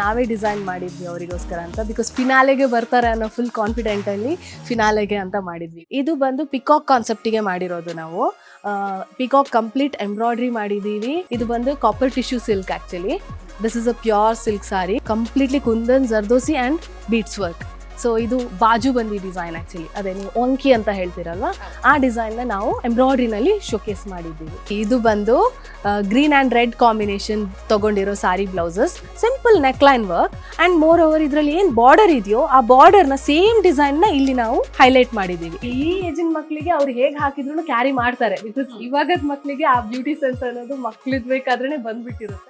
ನಾವೇ ಡಿಸೈನ್ ಮಾಡಿದ್ವಿ ಅವರಿಗೋಸ್ಕರ ಅಂತ ಬಿಕಾಸ್ ಫಿನಾಲೆಗೆ ಬರ್ತಾರೆ ಅನ್ನೋ ಫುಲ್ ಕಾನ್ಫಿಡೆಂಟ್ ಅಲ್ಲಿ ಫಿನಾಲೆಗೆ ಅಂತ ಮಾಡಿದ್ವಿ. ಇದು ಬಂದು ಪಿಕಾಕ್ ಕಾನ್ಸೆಪ್ಟಿಗೆ ಮಾಡಿರೋದು ನಾವು. ಪಿಕಾಕ್ ಕಂಪ್ಲೀಟ್ ಎಂಬ್ರಾಯ್ಡ್ರಿ ಮಾಡಿದೀವಿ ಇದು ಬಂದು copper tissue silk actually this is a pure silk sari completely kundan zardosi and beads work so ಇದು ಬಾಜು ಬಂದಿ ಡಿಸೈನ್ ಆ್ಯಕ್ಚುಲಿ ಅದೇ ನೀವು ಒಂಕಿ ಅಂತ ಹೇಳ್ತೀರಲ್ವ? ಆ ಡಿಸೈನ್ನ ನಾವು ಎಂಬ್ರಾಯ್ಡ್ರಿನಲ್ಲಿ ಶೋಕೇಸ್ ಮಾಡಿದ್ದೀವಿ. ಇದು ಬಂದು ಗ್ರೀನ್ ಆ್ಯಂಡ್ ರೆಡ್ ಕಾಂಬಿನೇಷನ್ ತಗೊಂಡಿರೋ sari blouses simple neckline work and more over ಇದರಲ್ಲಿ ಏನು ಬಾರ್ಡರ್ ಇದೆಯೋ ಆ ಬಾರ್ಡರ್ನ ಸೇಮ್ ಡಿಸೈನ್ನ ಇಲ್ಲಿ ನಾವು ಹೈಲೈಟ್ ಮಾಡಿದ್ದೀವಿ. ಈ ಏಜಿನ ಮಕ್ಕಳಿಗೆ ಅವ್ರು ಹೇಗೆ ಹಾಕಿದ್ರು ಕ್ಯಾರಿ ಮಾಡ್ತಾರೆ. ಬಿಕಾಸ್ ಇವಾಗದ ಮಕ್ಕಳಿಗೆ ಆ ಬ್ಯೂಟಿ ಸೆನ್ಸ್ ಅನ್ನೋದು ಮಕ್ಳಿದ್ ಬೇಕಾದ್ರೆ ಬಂದ್ಬಿಟ್ಟಿರುತ್ತೆ.